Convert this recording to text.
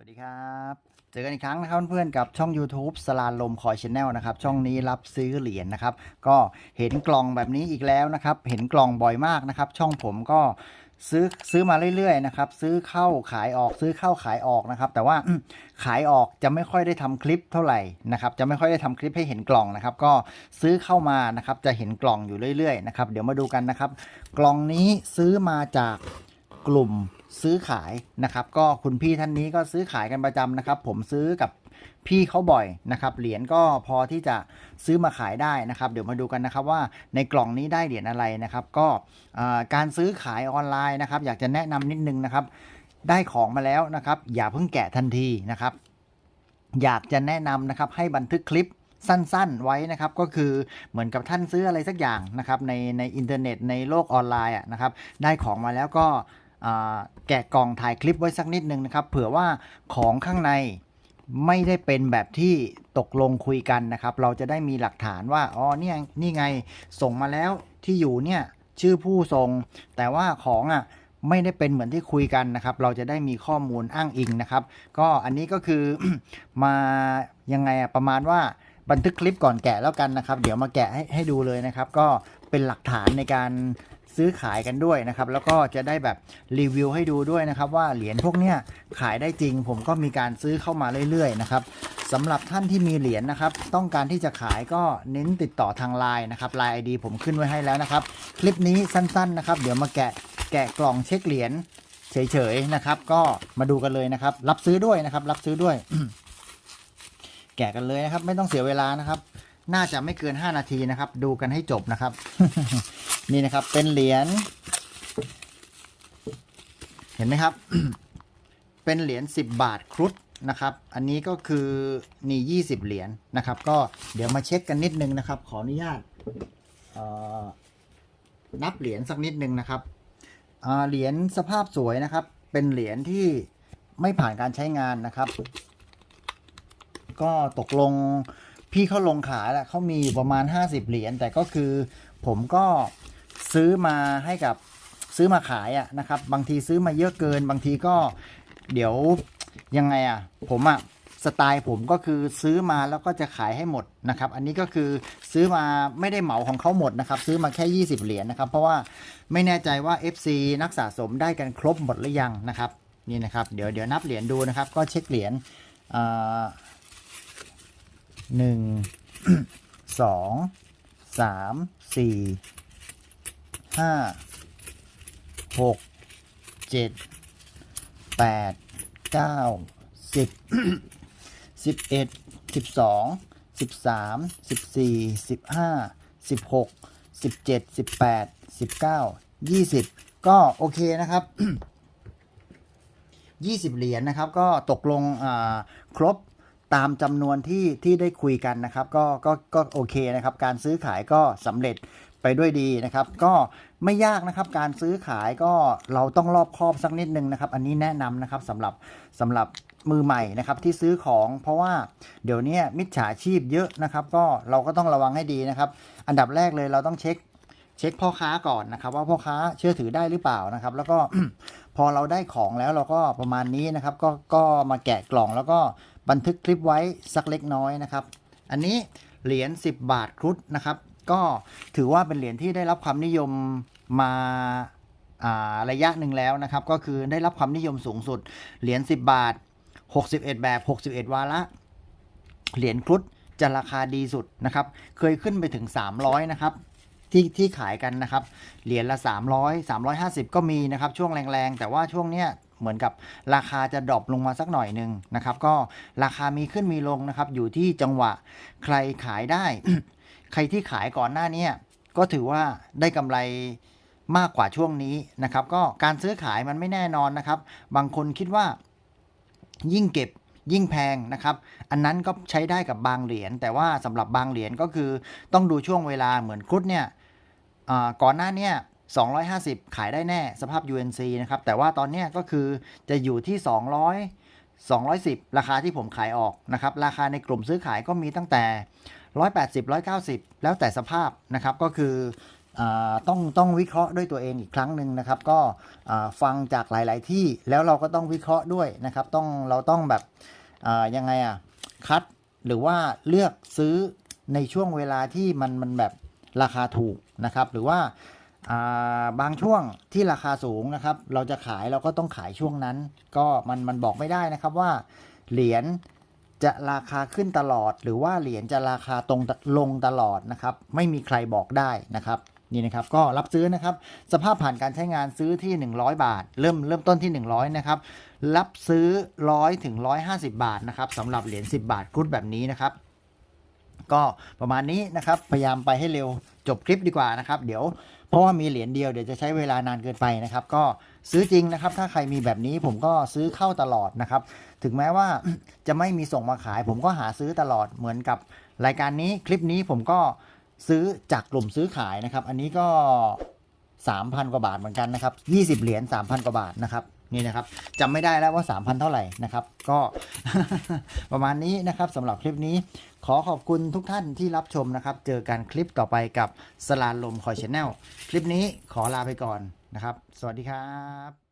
สวัสดีครับ เจอกันอีกครั้งนะครับเพื่อนๆกับช่อง YouTube สลาลมคอยชแนลนะครับ ช่องนี้รับซื้อเหรียญนะครับ ก็เห็นกล่องแบบนี้อีกแล้วนะครับ เห็นกล่องบ่อยมากนะครับ ช่องผมก็ซื้อซื้อมาเรื่อยๆนะครับซื้อเข้าขายออกซื้อเข้าขายออกนะครับ แต่ว่าขายออกจะไม่ค่อยได้ทำคลิปเท่าไหร่นะครับ จะไม่ค่อยได้ทำคลิปให้เห็นกล่องนะครับ ก็ซื้อเข้ามานะครับ จะเห็นกล่องอยู่เรื่อยๆนะครับ เดี๋ยวมาดูกันนะครับ กล่องนี้ซื้อมาจาก กลุ่มซื้อขายนะครับ ก็คุณพี่ท่านนี้ก็ซื้อขายกันประจำนะครับ ผมซื้อกับพี่เขาบ่อยนะครับ เหรียญก็พอที่จะซื้อมาขายได้นะครับ เดี๋ยวมาดูกันนะครับว่าในกล่องนี้ได้เหรียญอะไรนะครับ ก็การซื้อขายออนไลน์นะครับ อยากจะแนะนำนิดนึงนะครับ ได้ของมาแล้วนะครับ อย่าเพิ่งแกะทันทีนะครับ อยากจะแนะนำนะครับให้บันทึกคลิปสั้นๆ ไว้นะครับก็คือเหมือนกับท่านซื้ออะไรสักอย่างนะครับในในอินเทอร์เน็ตในโลกออนไลน์นะครับได้ของมาแล้วก็ แกะกล่องถ่ายคลิปไว้สักนิดนึงนะครับ เผื่อว่าของข้างในไม่ได้เป็นแบบที่ตกลงคุยกันนะครับ เราจะได้มีหลักฐานว่าอ๋อเนี่ยนี่ไงส่งมาแล้วที่อยู่เนี่ยชื่อผู้ส่ง แต่ว่าของอะไม่ได้เป็นเหมือนที่คุยกันนะครับ เราจะได้มีข้อมูลอ้างอิงนะครับ ก็อันนี้ก็คือมายังไงอะประมาณว่าบันทึกคลิปก่อนแกะแล้วกันนะครับ เดี๋ยวมาแกะให้ให้ดูเลยนะครับ ก็เป็นหลักฐานในการ ซื้อขายกันด้วยนะครับ แล้วก็จะได้แบบรีวิวให้ดูด้วยนะครับว่าเหรียญพวกเนี้ยขายได้จริง ผมก็มีการซื้อเข้ามาเรื่อยๆนะครับสำหรับท่านที่มีเหรียญนะครับ ต้องการที่จะขายก็เน้นติดต่อทางไลน์นะครับไลน์ไอดีผมขึ้นไว้ให้แล้วนะครับ คลิปนี้สั้นๆนะครับ เดี๋ยวมาแกะแกะกล่องเช็คเหรียญเฉยๆนะครับ ก็มาดูกันเลยนะครับ รับซื้อด้วยนะครับ รับซื้อด้วย แกะกันเลยนะครับ ไม่ต้องเสียเวลานะครับ น่าจะไม่เกิน 5 นาทีนะครับ ดูกันให้จบนะครับ นี่นะครับเป็นเหรียญเห็นไหมครับ เป็นเหรียญ10 บาทครุฑนะครับ อันนี้ก็คือนี่20 เหรียญนะครับ ก็เดี๋ยวมาเช็คกันนิดนึงนะครับ ขออนุญาตนับเหรียญสักนิดนึงนะครับเหรียญสภาพสวยนะครับ เป็นเหรียญที่ไม่ผ่านการใช้งานนะครับ ก็ตกลงพี่เขาลงขายแหละเขามีอยู่ประมาณ 50 เหรียญแต่ก็คือผมก็ ซื้อมาให้กับซื้อมาขายอะนะครับ บางทีซื้อมาเยอะเกิน บางทีก็เดี๋ยวยังไงอะผมอะสไตล์ผมก็คือซื้อมาแล้วก็จะขายให้หมดนะครับ อันนี้ก็คือซื้อมาไม่ได้เหมาของเขาหมดนะครับ ซื้อมาแค่ 20 เหรียญนะครับ เพราะว่าไม่แน่ใจว่า FC นักสะสมได้กันครบหมดหรือยังนะครับนี่นะครับเดี๋ยวเดี๋ยวนับเหรียญดูนะครับ ก็เช็คเหรียญอ่าหนึ่งสองสามสี่ ห้าหกเจ็ดแปดเก้าสิบสิบเอ็ดสิบสองสิบสามสิบสี่สิบห้าสิบหกสิบเจ็ดสิบแปดสิบเก้ายี่สิบก็โอเคนะครับ20เหรียญนะครับ ก็ตกลงครบตามจำนวนที่ที่ได้คุยกันนะครับ ก็ก็ก็โอเคนะครับ การซื้อขายก็สำเร็จ ไปด้วยดีนะครับ ก็ไม่ยากนะครับการซื้อขายก็เราต้องรอบคอบสักนิดนึงนะครับ อันนี้แนะนำนะครับสำหรับสำหรับมือใหม่นะครับที่ซื้อของเพราะว่าเดี๋ยวนี้มิจฉาชีพเยอะนะครับ ก็เราก็ต้องระวังให้ดีนะครับ อันดับแรกเลยเราต้องเช็คเช็คพ่อค้าก่อนนะครับ ว่าพ่อค้าเชื่อถือได้หรือเปล่านะครับ แล้วก็พอเราได้ของแล้วเราก็ประมาณนี้นะครับ ก็ก็มาแกะกล่องแล้วก็บันทึกคลิปไว้สักเล็กน้อยนะครับ อันนี้เหรียญ10 บาทครุฑนะครับ ก็ถือว่าเป็นเหรียญที่ได้รับความนิยมมาระยะหนึ่งแล้วนะครับ ก็คือได้รับความนิยมสูงสุด เหรียญ 10 บาท 61 แบบ 61 วาระ เหรียญครุฑจะราคาดีสุดนะครับ เคยขึ้นไปถึง 300 นะครับ ที่ที่ขายกันนะครับ เหรียญละ 300 350 ก็มีนะครับ ช่วงแรงๆ แต่ว่าช่วงเนี้ยเหมือนกับราคาจะดรอปลงมาสักหน่อยหนึ่งนะครับ ก็ราคามีขึ้นมีลงนะครับ อยู่ที่จังหวะใครขายได้ ใครที่ขายก่อนหน้านี้ก็ถือว่าได้กำไรมากกว่าช่วงนี้นะครับ ก็การซื้อขายมันไม่แน่นอนนะครับ บางคนคิดว่ายิ่งเก็บยิ่งแพงนะครับ อันนั้นก็ใช้ได้กับบางเหรียญ แต่ว่าสำหรับบางเหรียญก็คือต้องดูช่วงเวลาเหมือนครุฑเนี่ยก่อนหน้าเนี่ย250 ขายได้แน่สภาพ UNC นะครับ แต่ว่าตอนนี้ก็คือจะอยู่ที่ 200 210 ราคาที่ผมขายออกนะครับ ราคาในกลุ่มซื้อขายก็มีตั้งแต่ 180 190 แล้วแต่สภาพนะครับก็คือต้องต้องวิเคราะห์ด้วยตัวเองอีกครั้งหนึ่งนะครับ ก็ฟังจากหลาย ๆ ที่แล้วเราก็ต้องวิเคราะห์ด้วยนะครับ ต้องเราต้องแบบยังไงอะคัดหรือว่าเลือกซื้อในช่วงเวลาที่มันมันแบบราคาถูกนะครับ หรือว่าบางช่วงที่ราคาสูงนะครับ เราจะขายเราก็ต้องขายช่วงนั้น ก็มันมันบอกไม่ได้นะครับว่าเหรียญ จะราคาขึ้นตลอด หรือว่าเหรียญจะราคาตรงลงตลอดนะครับ ไม่มีใครบอกได้นะครับนี่นะครับก็รับซื้อนะครับ สภาพผ่านการใช้งานซื้อที่ 100 บาท เริ่มเริ่มต้นที่ 100 นะครับ รับซื้อ 100 ถึง 150 บาทนะครับสำหรับเหรียญ10 บาทครุฑแบบนี้นะครับ ก็ประมาณนี้นะครับ พยายามไปให้เร็วจบคลิปดีกว่านะครับ เดี๋ยว เพราะว่ามีเหรียญเดียวเดี๋ยวจะใช้เวลานานเกินไปนะครับ ก็ซื้อจริงนะครับ ถ้าใครมีแบบนี้ผมก็ซื้อเข้าตลอดนะครับ ถึงแม้ว่าจะไม่มีส่งมาขาย ผมก็หาซื้อตลอดเหมือนกับรายการนี้คลิปนี้ผมก็ซื้อจากกลุ่มซื้อขายนะครับ อันนี้ก็ 3,000 กว่าบาทเหมือนกันนะครับ 20 เหรียญ3,000 กว่าบาทนะครับ นี่นะครับจำไม่ได้แล้วว่า 3,000 เท่าไหร่นะครับ ก็ ประมาณนี้นะครับสำหรับคลิปนี้ ขอขอบคุณทุกท่านที่รับชมนะครับ เจอกันคลิปต่อไปกับสลานลมคอยชแนลคลิปนี้ขอลาไปก่อนนะครับ สวัสดีครับ